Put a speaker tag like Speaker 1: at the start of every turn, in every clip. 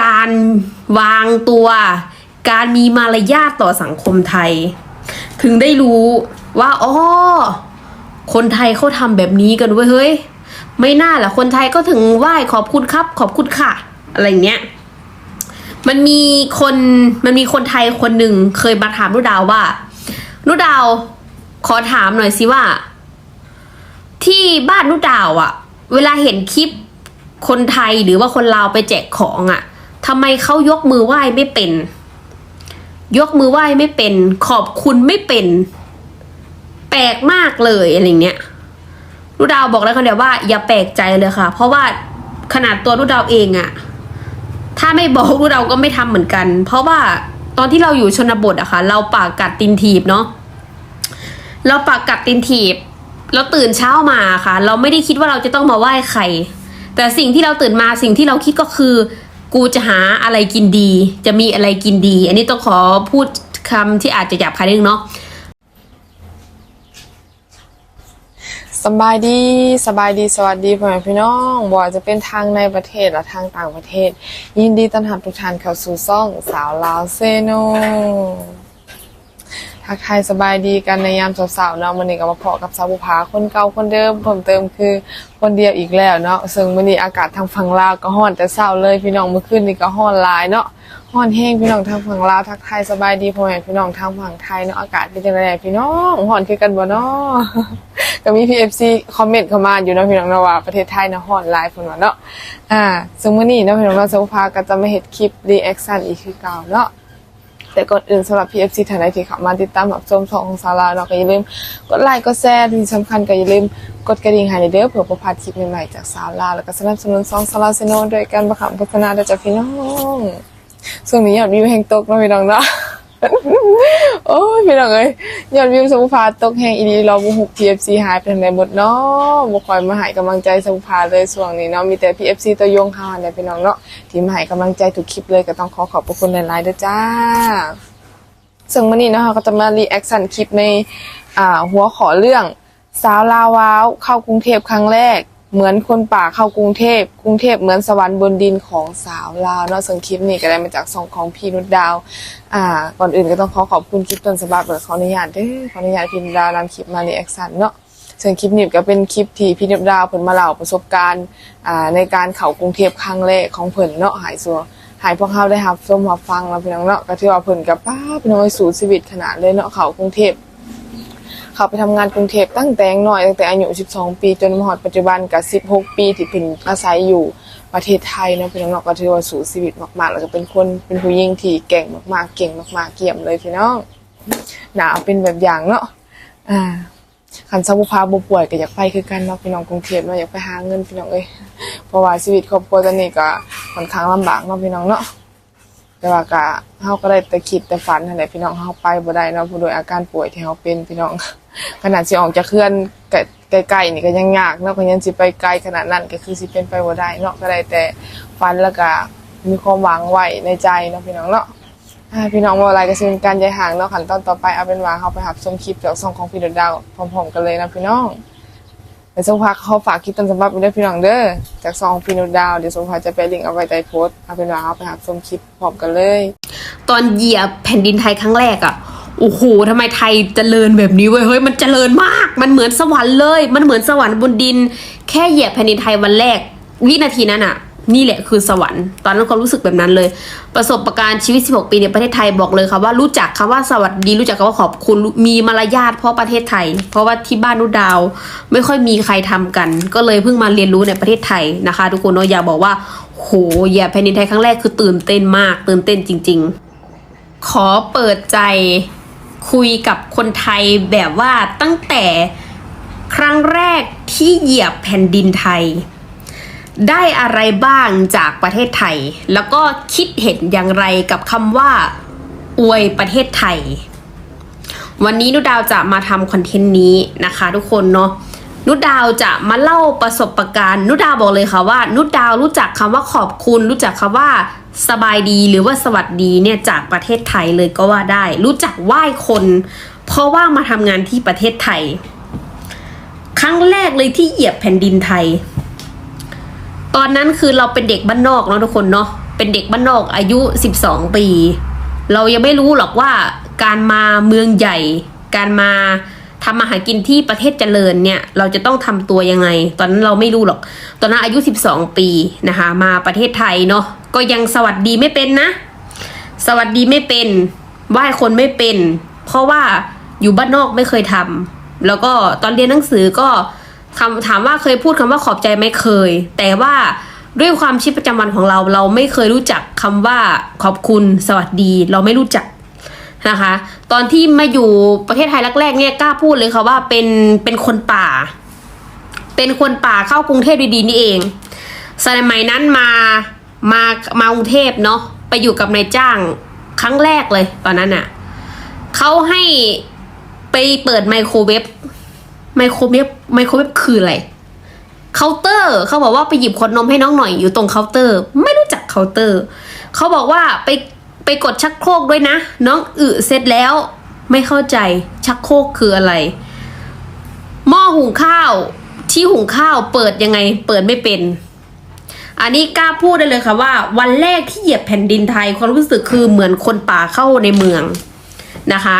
Speaker 1: การวางตัว การมีมารยาทต่อสังคมไทย ถึงได้รู้ว่าอ๋อคนไทยเขาทำแบบนี้กันเว้ยเฮ้ย ไม่น่าล่ะคนไทยก็ถึงไหว้ขอบคุณครับ ขอบคุณค่ะ อะไรเงี้ยมันมีคนมันมีคนไทยคนหนึ่งเคยมาถามนุดาวว่านุดาวขอถามหน่อยสิว่า ที่บ้านนุดาวอะเวลาเห็นคลิป คนไทยหรือว่าคนลาวไปแจกของอะทำไมเขายกมือไหว้ไม่เป็น ยกมือไหว้ไม่เป็น ขอบคุณไม่เป็น แปลกมากเลยอะไรเงี้ยนุดาวบอกแล้วคนเดียวว่าอย่าแปลกใจเลยค่ะ เพราะว่าขนาดตัวนุดาวเองอะถ้าไม่บอกนุดาวก็ไม่ทำเหมือนกัน เพราะว่าตอนที่เราอยู่ชนบทอะค่ะ เราปากกัดตินทีบเนาะเราปากกัดตินถีบเราตื่นเช้ามาค่ะ เราไม่ได้คิดว่าเราจะต้องมาไหว้ใคร แต่สิ่งที่เราตื่นมาสิ่งที่เราคิดก็คือ กูจะหาอะไรกินดี จะมีอะไรกินดี อันนี้ต้องขอพูดคำที่อาจจะหยาบคายนิดนึงเนาะ
Speaker 2: สบายดีสบายดีสวัสดีพ่อแม่พี่น้องบ่ว่าจะเป็นทางในประเทศและทางต่างประเทศ ยินดีต้อนรับทุกท่านเข้าสู่ซ่องสาวลาวเซโน ทักทายสบายดีกันในยามสาวๆเนาะวันนี้ก็มาพอกับสาวบุภาคนเก่าคนเดิมเพิ่มเติมคือคนเดียวอีกแล้วเนาะซึ่งวันนี้อากาศทางฝั่งลาวก็ร้อนแต่เช้าเลยพี่น้องเมื่อคืนนี้ก็ร้อนหลายเนาะร้อนแห้งพี่น้องทางฝั่งลาวทักทายสบายดีพ่อแม่พี่น้องทางฝั่งไทยเนาะอากาศเป็นจังไดพี่น้องร้อนคือกันบ่เนาะก็มี PFC คอมเมนต์เข้ามาอยู่นะพี่น้องนาะว่าประเทศไทยเนาะฮ้อนลายเพิ่นว่าเนาะอ่าซึ่งมื้อนี้เนาะพี่น้องเนาะสภาก็จะมาเฮ็ดคลิปรีแอคชั่นอีกคือเก่าเนาะ แต่ก่อนอื่นสำหรับ PFC ท่านใดที่เข้ามาติดตามรับชมช่องของซาราเนาะก็อย่าลืมกดไลค์กดแชร์ที่สำคัญก็อย่าลืมกดกระดิ่งให้เด้อเพื่อประพาดคลิปใหม่ๆจากซาราแล้วก็สนับสนุนซองซาราเซโนโดยการประคับโฆษณาด้วยจ้ะพี่น้องส่วนี้ยอดวิวแห่งตกเนาะพี่น้องเนาะ โอ้ยพี่น้องเอ้ยยอดวิวสมุภาตกแห่งอีดีรอบุหุก PFC หายไปทางไหนหมดเนาะบ่คอยมาให้กำลังใจสมุภาเลยช่วงนี้เนาะมีแต่ PFC ตัวยงเฮาเนี่ยพี่น้องเนาะที่มาให้กำลังใจทุกคลิปเลยก็ต้องขอขอบพระคุณหลายๆด้วยจ้าซึ่งวันนี้นะคะก็จะมารีแอคชั่นคลิปในอ่าหัวขอเรื่อง สาวลาวาวเข้ากรุงเทพครั้งแรก เหมือนคนป่าเข้ากรุงเทพกรุงเทพเหมือนสวรรค์บนดินของสาวลาวเนาะซึ่งคลิปนี้ก็ได้มาจากซองของพี่นุชดาว อ่า ก่อนอื่นก็ต้องขอขอบคุณคลิปต้นฉบับเปิดขออนุญาตเด้อขออนุญาตพี่นุชดาวนำคลิปมารีแอคชั่นเนาะซึ่งคลิปนี้ก็เป็นคลิปที่พี่นุชดาวเพิ่นมาเล่าประสบการณ์อ่าในการเข้ากรุงเทพครั้งแรกของเพิ่นเนาะหายสัวหายพวกเขาได้รับชมรับฟังแล้วพี่น้องเนาะก็ถือว่าเพิ่นกับป้าพี่น้องสู่ชีวิตขนาดเลยเนาะเขากรุงเทพ เขาไปทำงานกรุงเทพตั้งแต่งน้อยตั้งแต่อายุ 12 ปีจนมาฮอดปัจจุบันก็16 ปีที่เพิ่นอาศัยอยู่ประเทศไทยเนาะพี่น้องเนาะก็ถือว่าสู่ชีวิตมากๆ แล้วก็เป็นคนเป็นผู้หญิงที่เก่งมากๆ เก่งมากๆ เกี่ยมเลยพี่น้องหนาเป็นแบบอย่างเนาะอ่าคันสาบุพาบ่ป่วยก็อยากไปคือกันเนาะพี่น้องกรุงเทพเนาะอยากไปหาเงินพี่น้องเอ้ยเพราะว่าชีวิตครอบครัวตอนนี้ก็ค่อนข้างลำบากเนาะพี่น้องเนาะแต่ว่าก็เฮาก็ได้แต่คิดแต่ฝันนั่นแหละพี่น้องเฮาไปบ่ได้เนาะผู้โดยอาการป่วยที่เฮาเป็นพี่น้อง ขนาดสิออกจากเคลื่อนใกลๆนี่ก็ยังยากเนาะก็ยังสิไปไกลขนาดนั้นก็คือสิเป็นไปบ่ได้เนาะก็ได้แต่ฝันแล้วก็มีความหวังไว้ในใจเนาะพี่น้องเนาะอ่าพี่น้องบ่อะไรก็สิเป็นการย้ายห่างเนาะขั้นตอนต่อไปเอาเป็นว่าเฮาไปรับชมคลิปจากช่องของพี่ดดดาวพร้อมๆกันเลยนะพี่น้องเดี๋ยวสมภาเขาฝากคลิปต้นฉบับไว้ด้วยพี่น้องเด้อจากซองพี่นุชดาวเดี๋ยวสมภาจะไปลิงก์เอาไว้ใต้โพสต์เอาเป็นว่าเอาไปหาชมคลิปพร้อมกันเลย
Speaker 1: ตอนเหยียบแผ่นดินไทยครั้งแรกอะ่ะ โอ้โหทำไมไทยเจริญแบบนี้เว้ย เฮ้ย มันเจริญมาก มันเหมือนสวรรค์เลย มันเหมือนสวรรค์บนดิน แค่เหยียบแผ่นดินไทยวันแรก วินาทีนั้นอะ่ะนี่แหละคือสวรรค์ ตอนนั้นความรู้สึกแบบนั้นเลย ประสบการณ์ชีวิต 16 ปีในประเทศไทยบอกเลยค่ะว่ารู้จักคำว่าสวัสดี รู้จักคำว่าขอบคุณ มีมารยาทเพราะประเทศไทย เพราะว่าที่บ้านนุดาว ไม่ค่อยมีใครทำกัน ก็เลยเพิ่งมาเรียนรู้ในประเทศไทยนะคะ ทุกคนเนาะอย่าบอกว่า โหเหยียบแผ่นดินไทยครั้งแรกคือตื่นเต้นมาก ตื่นเต้นจริง ๆ ขอเปิดใจ คุยกับคนไทยแบบว่าตั้งแต่ครั้งแรกที่เหยียบแผ่นดินไทย ได้อะไรบ้างจากประเทศไทย แล้วก็คิดเห็นอย่างไรกับคำว่า อวยประเทศไทย วันนี้นุดาวจะมาทำคอนเทนต์นี้นะคะทุกคนเนาะ นุดาวจะมาเล่าประสบการณ์ นุดาวบอกเลยค่ะว่า นุดาวรู้จักคำว่าขอบคุณ รู้จักคำว่าสบายดีหรือว่าสวัสดีเนี่ยจากประเทศไทยเลยก็ว่าได้ รู้จักไหว้คน เพราะว่ามาทำงานที่ประเทศไทย ครั้งแรกเลยที่เหยียบแผ่นดินไทย ตอนนั้นคือเราเป็นเด็กบ้านนอกเนาะทุกคนเนาะเป็นเด็กบ้านนอกอายุ 12 ปี เรายังไม่รู้หรอกว่าการมาเมืองใหญ่ การมา ทำมาหากินที่ประเทศเจริญเนี่ย เราจะต้องทำตัวยังไง ตอนนั้นเราไม่รู้หรอก ตอนนั้นอายุ 12 ปีนะคะ มาประเทศไทยเนาะก็ยังสวัสดีไม่เป็นนะ สวัสดีไม่เป็นไหว้คนไม่เป็น เพราะว่าอยู่บ้านนอกไม่เคยทำแล้วก็ตอนเรียนหนังสือก็คำถามว่าเคยพูดคำว่าขอบใจไหมเคย แต่ว่าด้วยความชีวิตประจำวันของเรา เราไม่เคยรู้จักคำว่าขอบคุณสวัสดี เราไม่รู้จัก นะคะ ตอนที่มาอยู่ประเทศไทยแรกๆเนี่ยกล้าพูดเลยค่ะว่าเป็นเป็นคนป่า เป็นคนป่าเข้ากรุงเทพดีๆนี่เองสมัยนั้นมามามากรุงเทพเนาะไปอยู่กับนายจ้างครั้งแรกเลยตอนนั้นอะ่ะเขาให้ไปเปิดไมโครเวฟไมโครเวฟไมโครเวฟคืออะไรเคาน์เตอร์เขาบอกว่าไปหยิบขวดนมให้น้องหน่อยอยู่ตรงเคาน์เตอร์ ไม่รู้จักเคาน์เตอร์เขาบอกว่าไป ไปกดชักโครกด้วยนะ น้องอึเสร็จแล้ว ไม่เข้าใจชักโครกคืออะไร หม้อหุงข้าว ที่หุงข้าวเปิดยังไง เปิดไม่เป็น อันนี้กล้าพูดได้เลยค่ะว่า วันแรกที่เหยียบแผ่นดินไทยความรู้สึกคือเหมือนคนป่าเข้าในเมืองนะคะ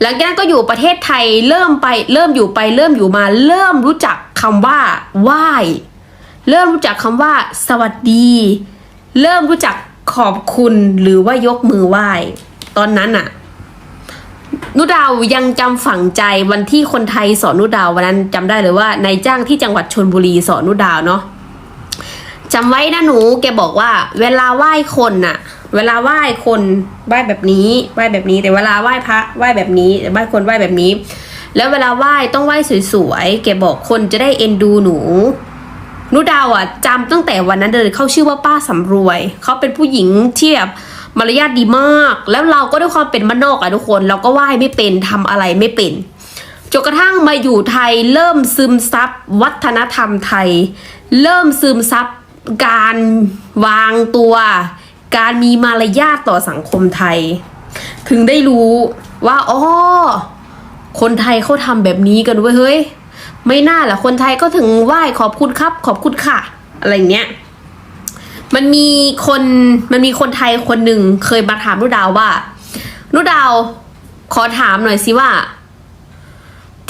Speaker 1: หลังจากนั้นก็อยู่ประเทศไทยเริ่มไปเริ่มอยู่ไปเริ่มอยู่มา เริ่มรู้จักคำว่าไหว้ เริ่มรู้จักคำว่า สวัสดี เริ่มรู้จัก ขอบคุณหรือว่ายกมือไหว้ ตอนนั้นอะนุดาวยังจำฝังใจวันที่คนไทยสอนนุดาววันนั้นจำได้เลยว่านายจ้างที่จังหวัดชนบุรีสอนนุดาวเนาะจำไว้นะหนูแกบอกว่า เวลาไหว้คนน่ะ เวลาไหว้คนไหว้แบบนี้ไหว้แบบนี้ แต่เวลาไหว้พระไหว้แบบนี้ไหว้คนไหว้แบบนี้ แล้วเวลาไหว้ต้องไหว้สวยๆแกบอกคนจะได้เอ็นดูหนู นุดาวอะจำตั้งแต่วันนั้นเลยเขาชื่อว่าป้าสำรวย เขาเป็นผู้หญิงที่แบบมารยาทดีมาก แล้วเราก็ด้วยความเป็นมนอกอะทุกคน เราก็ไหว้ไม่เป็นทำอะไรไม่เป็นจนกระทั่งมาอยู่ไทยเริ่มซึมซับวัฒนธรรมไทย เริ่มซึมซับการวางตัว การมีมารยาทต่อสังคมไทย ถึงได้รู้ว่าอ๋อคนไทยเขาทำแบบนี้กันเว้ยเฮ้ย ไม่น่าล่ะคนไทยก็ถึงไหว้ขอบคุณครับ ขอบคุณค่ะ อะไรเงี้ยมันมีคนมันมีคนไทยคนหนึ่งเคยมาถามนุดาวว่านุดาวขอถามหน่อยสิว่า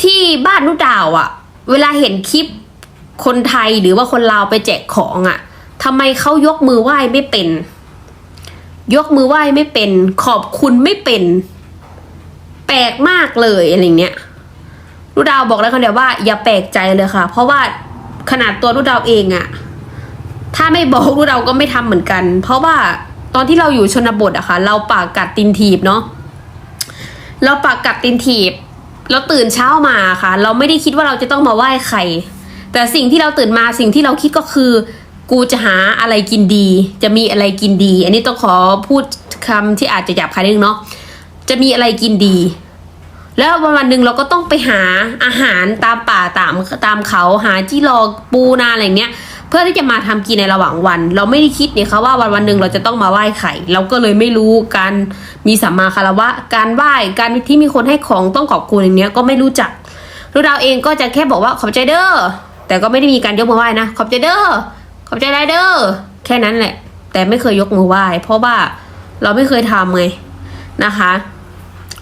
Speaker 1: ที่บ้านนุดาวอะเวลาเห็นคลิปคนไทยหรือว่าคนลาวไปแจกของอะทำไมเขายกมือไหว้ไม่เป็น ยกมือไหว้ไม่เป็น ขอบคุณไม่เป็น แปลกมากเลยอะไรเงี้ย นุดาวบอกแล้วคนเดียวว่าอย่าแปลกใจเลยค่ะ เพราะว่าขนาดตัวนุดาวเองอะถ้าไม่บอกนุดาวก็ไม่ทำเหมือนกัน เพราะว่าตอนที่เราอยู่ชนบทอะค่ะ เราปากกัดตินทีบเนาะเราปากกัดตินถีบเราตื่นเช้ามาค่ะ เราไม่ได้คิดว่าเราจะต้องมาไหว้ใครแต่สิ่งที่เราตื่นมาสิ่งที่เราคิดก็คือ กูจะหาอะไรกินดี จะมีอะไรกินดี อันนี้ต้องขอพูดคำที่อาจจะหยาบคายนิดนึงเนาะจะมีอะไรกินดี แล้ววันวันหนึ่งเราก็ต้องไปหาอาหารตามป่าตามตามเขาหาที่รอปูนาอะไรเนี้ย เพื่อที่จะมาทำกินในระหว่างวัน เราไม่ได้คิดเนี่ยค่ะว่าวันวันหนึ่งเราจะต้องมาไหว้ไข่ เราก็เลยไม่รู้การมีสัมมาคารวะ การไหว้การที่มีคนให้ของต้องขอบคุณอย่างเนี้ยก็ไม่รู้จักรู้ดาเองก็จะแค่บอกว่าขอบใจเด้อแต่ก็ไม่ได้มีการยกมือไหว้นะขอบใจเด้อขอบใจได้เด้อแค่นั้นแหละ แต่ไม่เคยยกมือไหว้เพราะว่าเราไม่เคยทำไงนะคะ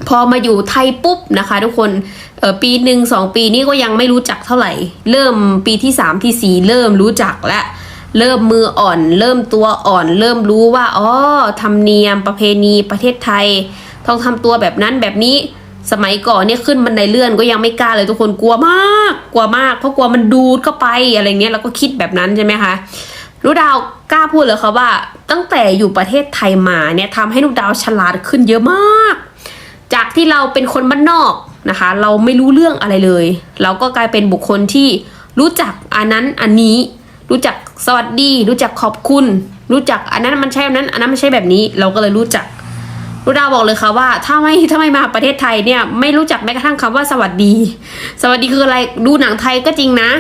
Speaker 1: พอมาอยู่ไทยปุ๊บนะคะ ทุกคนเออปีหนึ่งสองปีนี้ก็ยังไม่รู้จักเท่าไหร่ เริ่มปีที่สามที่สี่เริ่มรู้จักและเริ่มมืออ่อน เริ่มตัวอ่อน เริ่มรู้ว่าอ๋อธรรมเนียมประเพณีประเทศไทย ต้องทำตัวแบบนั้นแบบนี้สมัยก่อนเนี่ยขึ้นบันไดเลื่อนก็ยังไม่กล้าเลยทุกคนกลัวมากกลัวมาก เพราะกลัวมันดูดเข้าไปอะไรเงี้ยเราก็คิดแบบนั้นใช่ไหมคะรู้ดาวกล้าพูดเลยค่ะว่า ตั้งแต่อยู่ประเทศไทยมาเนี่ยทำให้ลูกดาวฉลาดขึ้นเยอะมาก จากที่เราเป็นคนบ้านนอกนะคะ เราไม่รู้เรื่องอะไรเลย เราก็กลายเป็นบุคคลที่รู้จักอันนั้นอันนี้ รู้จักสวัสดี รู้จักขอบคุณ รู้จักอันนั้นมันใช่อันนั้น อันนั้นไม่ใช่แบบนี้ เราก็เลยรู้จักรู้ดาวบอกเลยค่ะว่าถ้าไม่ถ้าไม่มาประเทศไทยเนี่ยไม่รู้จักแม้กระทั่งคำว่าสวัสดี สวัสดีคืออะไรดูหนังไทยก็จริงนะ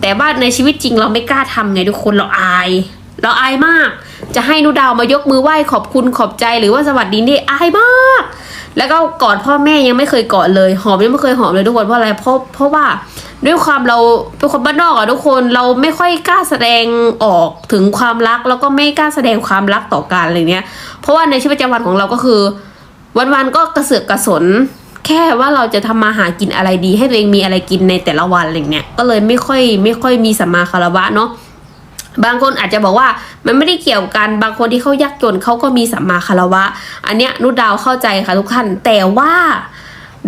Speaker 1: แต่ว่าในชีวิตจริงเราไม่กล้าทำไงทุกคนเราอาย เราอายมาก จะให้นุดาวมายกมือไหว้ขอบคุณขอบใจหรือว่าสวัสดีนี่อายมาก แล้วก็กอดพ่อแม่ยังไม่เคยกอดเลย หอมยังไม่เคยหอมเลยทุกคนเพราะอะไรเพราะเพราะว่าด้วยความเราเป็นคนบ้านนอกอะทุกคนเราไม่ค่อยกล้าแสดงออกถึงความรัก แล้วก็ไม่กล้าแสดงความรักต่อกันอะไรเงี้ย เพราะว่าในชีวิตประจำวันของเราก็คือ วันๆก็กระเสือกกระสน แค่ว่าเราจะทำมาหากินอะไรดี ให้ตัวเองมีอะไรกินในแต่ละวันอะไรเงี้ยก็เลยไม่ค่อยไม่ค่อยมีสัมมาคารวะเนาะ บางคนอาจจะบอกว่ามันไม่ได้เกี่ยวกันบางคนที่เขายากจนเขาก็มีสัมมาคารวะ อันเนี้ยนุดดาวเข้าใจค่ะทุกท่านแต่ว่า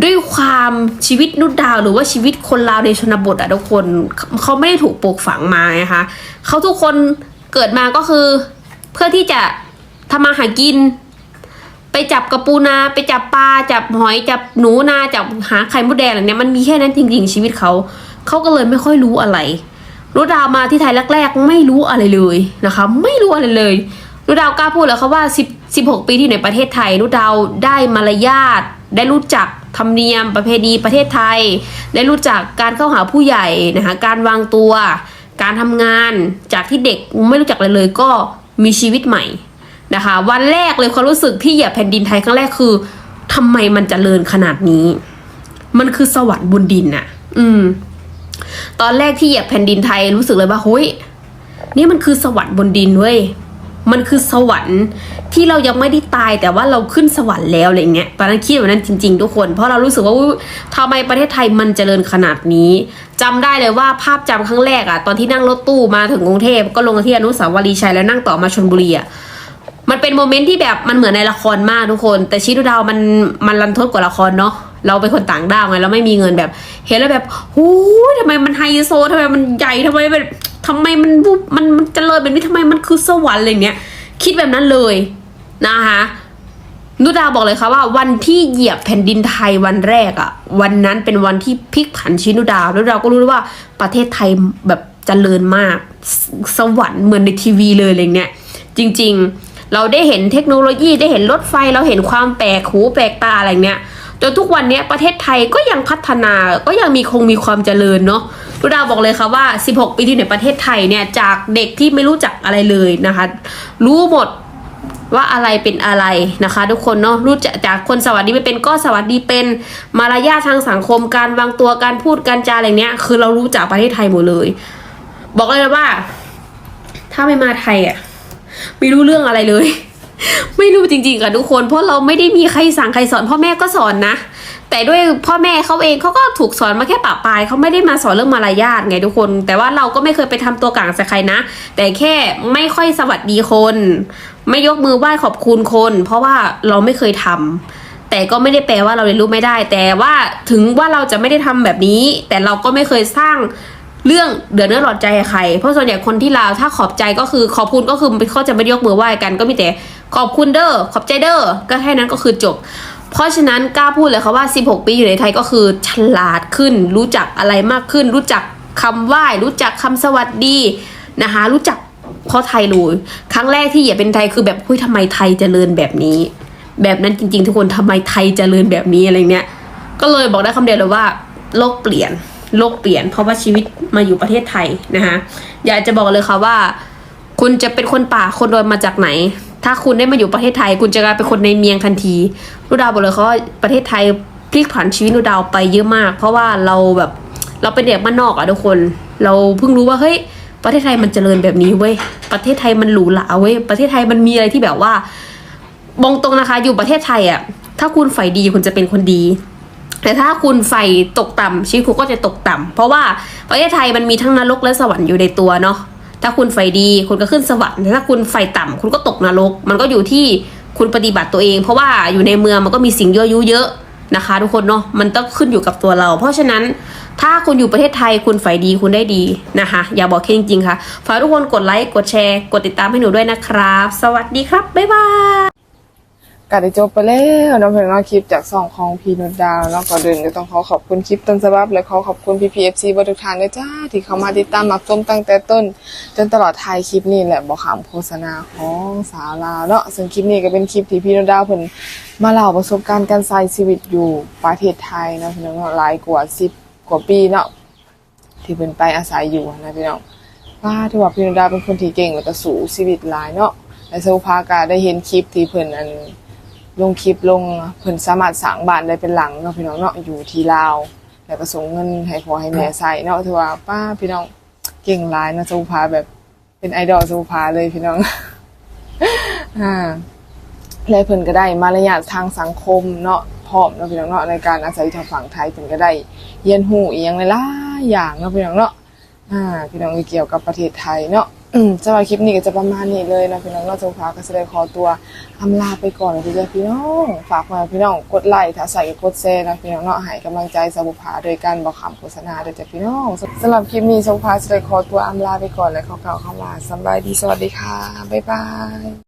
Speaker 1: ด้วยความชีวิตนุดดาวหรือว่าชีวิตคนลาวในชนบทอะทุกคนเขาเขาไม่ได้ถูกปลูกฝังมานะคะเขาทุกคนเกิดมาก็คือ เพื่อที่จะทำมาหากิน ไปจับกระปูนา ไปจับปลาจับหอยจับหนูนาจับหาไข่มดแดงอะไรเนี้ยมันมีแค่นั้นจริงๆชีวิตเขาเขาก็เลยไม่ค่อยรู้อะไร รุดาวมาที่ไทยแรกๆ ไม่รู้อะไรเลยนะคะ ไม่รู้อะไรเลยรุดาวกล้าพูดแล้วค่ะว่า10 16 ปีที่อยู่ในประเทศไทยรุดาวได้มารยาทได้รู้จักธรรมเนียมประเพณีประเทศไทย ได้รู้จักการเข้าหาผู้ใหญ่นะคะการวางตัว การทำงานจากที่เด็กไม่รู้จักอะไรเลยก็มีชีวิตใหม่นะคะ วันแรกเลยความรู้สึกที่เหยียบแผ่นดินไทยครั้งแรกคือทำไมมันจเจริญขนาดนี้ มันคือสวรรค์บนดินน่ะอืม ตอนแรกที่เหยียบแผ่นดินไทยรู้สึกเลยว่าเฮ้ยนี่มันคือสวรรค์บนดินเว้ยมันคือสวรรค์ที่เรายังไม่ได้ตายแต่ว่าเราขึ้นสวรรค์แล้วอะไรเงี้ยตอนนั้นคิดแบบนั้นจริง ๆ ทุกคน เพราะเรารู้สึกว่าอุ๊ยทำไมประเทศไทยมันเจริญขนาดนี้จำได้เลยว่าภาพจำครั้งแรกอะตอนที่นั่งรถตู้มาถึงกรุงเทพก็ลงที่อนุสาวรีย์ชัยแล้วนั่งต่อมาชลบุรีอะมันเป็นโมเมนต์ที่แบบมันเหมือนในละครมากทุกคน แต่ชีวิตดาวมันมันรันทดกว่าละครเนาะ เราเป็นคนต่างด้าวไงเราไม่มีเงินแบบ เห็นแล้วแบบโอ้ยทำไมมันไฮโซทำไมมันใหญ่ทำไมมันทำไมมันวุบมันมันเจริญแบบนี้ทำไมมันคือสวรรค์อะไรเนี้ยคิดแบบนั้นเลยนะคะนุดาบอกเลยค่ะว่าวันที่เหยียบแผ่นดินไทยวันแรกอะวันนั้นเป็นวันที่พลิกผันชีนุดาวแล้วเราก็รู้ว่าประเทศไทยแบบเจริญมากสสวรรค์เหมือนในทีวีเลยอะไรเนี้ยจริง ๆ เราได้เห็นเทคโนโลยีได้เห็นรถไฟเราเห็นความแปลกหูแปลกตาอะไรเนี้ย จนทุกวันนี้ประเทศไทยก็ยังพัฒนาก็ยังมีคงมีความเจริญเนาะนุดาบอกเลยค่ะว่า 16 ปีที่อยู่ในประเทศไทยเนี่ยจากเด็กที่ไม่รู้จักอะไรเลยนะคะ รู้หมดว่าอะไรเป็นอะไรนะคะ ทุกคนเนาะรู้จักจากคนสวัสดีไม่เป็นก็สวัสดีเป็นมารยาททางสังคมการวางตัวการพูดการจาอะไรเนี้ย คือเรารู้จากประเทศไทยหมดเลย บอกเลยนะว่า ถ้าไม่มาไทยอะไม่รู้เรื่องอะไรเลย ไม่รู้จริงๆค่ะทุกคนเพราะเราไม่ได้มีใครสั่งใครสอน พ่อแม่ก็สอนนะ แต่ด้วยพ่อแม่เขาเองเขาก็ถูกสอนมาแค่ปะปลายเขาไม่ได้มาสอนเรื่องมารยาทไงทุกคน แต่ว่าเราก็ไม่เคยไปทำตัวกลางใส่ใครนะ แต่แค่ไม่ค่อยสวัสดีคน ไม่ยกมือไหว้ขอบคุณคน เพราะว่าเราไม่เคยทำแต่ก็ไม่ได้แปลว่าเราเรียนรู้ไม่ได้ แต่ว่าถึงว่าเราจะไม่ได้ทำแบบนี้ แต่เราก็ไม่เคยสร้างเรื่องเดือดเนื้อร้อนใจให้ใคร เพราะส่วนใหญ่คนที่ลาวถ้าขอบใจก็คือขอบคุณก็คือเขาจะไม่ยกมือไหว้กันก็มีแต่ ขอบคุณเด้อขอบใจเด้อก็แค่นั้นก็คือจบ เพราะฉะนั้นกล้าพูดเลยค่ะว่า 16 ปีอยู่ในไทยก็คือฉลาดขึ้น รู้จักอะไรมากขึ้น รู้จักคำไหว้รู้จักคำสวัสดีนะคะรู้จักเพราะไทยรู้ครั้งแรกที่เหยียบเป็นไทยคือแบบเฮ้ยทำไมไทยเจริญแบบนี้ แบบนั้นจริง ๆ ทุกคนทำไมไทยเจริญแบบนี้อะไรเนี้ยก็เลยบอกได้คำเดียวเลยว่าโลกเปลี่ยนโลกเปลี่ยน เพราะว่าชีวิตมาอยู่ประเทศไทยนะคะอยากจะบอกเลยค่ะว่า คุณจะเป็นคนป่าคนดอยมาจากไหน ถ้าคุณได้มาอยู่ประเทศไทย คุณจะกลายเป็นคนในเมียงทันทีนุดาวบอกเลยเขาว่าประเทศไทยพลิกผันชีวิตนุดาวไปเยอะมาก เพราะว่าเราแบบเราเป็นเด็กบ้านนอกอะทุกคน เราเพิ่งรู้ว่าเฮ้ยประเทศไทยมันเจริญแบบนี้เว้ยประเทศไทยมันหรูหราเว้ยประเทศไทยมันมีอะไรที่แบบว่าบองตรงนะคะ อยู่ประเทศไทยอะถ้าคุณใฝ่ดีคุณจะเป็นคนดี แต่ถ้าคุณใฝ่ตกต่ำชีวิตคุณก็จะตกต่ำเพราะว่าประเทศไทยมันมีทั้งนรกและสวรรค์อยู่ในตัวเนาะ ถ้าคุณไฟดีคุณก็ขึ้นสวรรค์แต่ถ้าคุณไฟต่ำคุณก็ตกนรก มันก็อยู่ที่คุณปฏิบัติตัวเอง เพราะว่าอยู่ในเมืองมันก็มีสิ่งยั่วยุเยอะนะคะ ทุกคนเนาะมันต้องขึ้นอยู่กับตัวเรา เพราะฉะนั้นถ้าคุณอยู่ประเทศไทยคุณใฝ่ดีคุณได้ดีนะคะ อย่าบอกแค่จริง ๆ ค่ะ ฝากทุกคนกดไลค์ กดแชร์ กดติดตามให้หนูด้วยนะครับ สวัสดีครับ บ๊ายบาย
Speaker 2: ก็ได้จบไปแล้วน้องเพื่อนเนาะคลิปจากสองของพีนุดดาวแล้วก็เดินก็ต้องขอขอบคุณคลิปต้นฉบับ และขอขอบคุณพีพีเอฟซีบทุกท่านด้วยจ้า ที่เข้ามาติดตามรับชมตั้งแต่ต้น จนตลอดท้ายคลิปนี้แหละบอกขามโฆษณาของสาวลาวเนาะซึ่งคลิปนี้ก็เป็นคลิปที่พีนุดดาวเพิ่นมาเล่าประสบการณ์การใช้ชีวิตอยู่ประเทศไทยนะพี่น้องเนาะหลายกว่าสิบกว่าปีเนาะที่เพิ่นไปอาศัยอยู่นะพี่น้องว่าถือว่าพี่นุดาวเป็นคนที่เก่งแล้วก็สู้ชีวิตหลายเนาะและสุภากาได้เห็นคลิปที่เพิ่นอัน ลงคลิปลงเพิ่นสามารถสร้างบ้านได้เป็นหลังเนาะพี่น้องเนาะอยู่ที่ลาวแล้วก็ส่งเงินให้พ่อให้แม่ใส่เนาะถือว่าป้าพี่น้องเก่งหลายนะสุภาแบบเป็นไอดอลสุภาเลยพี่น้องอ่าและเพิ่นก็ได้มารยาททางสังคมเนาะพร้อมเนาะพี่น้องเนาะในการอาศัยทางฝั่งไทยเพิ่นก็ได้เรียนรู้อีหยังหลายอย่างเนาะพี่น้องเนาะอ่าพี่น้องเกี่ยวกับประเทศไทยเนาะ สำหรับคลิปนี้ก็จะประมาณนี้เลยนะพี่น้องเนาะสงขลาก็จะได้ขอตัวอำลาไปก่อนเลยจ้ะพี่น้อง ฝากมาพี่น้องกดไลค์ถ้าใส่กดแชร์นะพี่น้องเนาะให้กำลังใจสาวบุภาโดยการบอกคำโฆษณาโดยจ้ะพี่น้องสำหรับคลิปนี้สงขลาจะได้ขอตัวอำลาไปก่อนเลยขอกล่าวคำว่าสบายดีสวัสดีค่ะบ๊ายบาย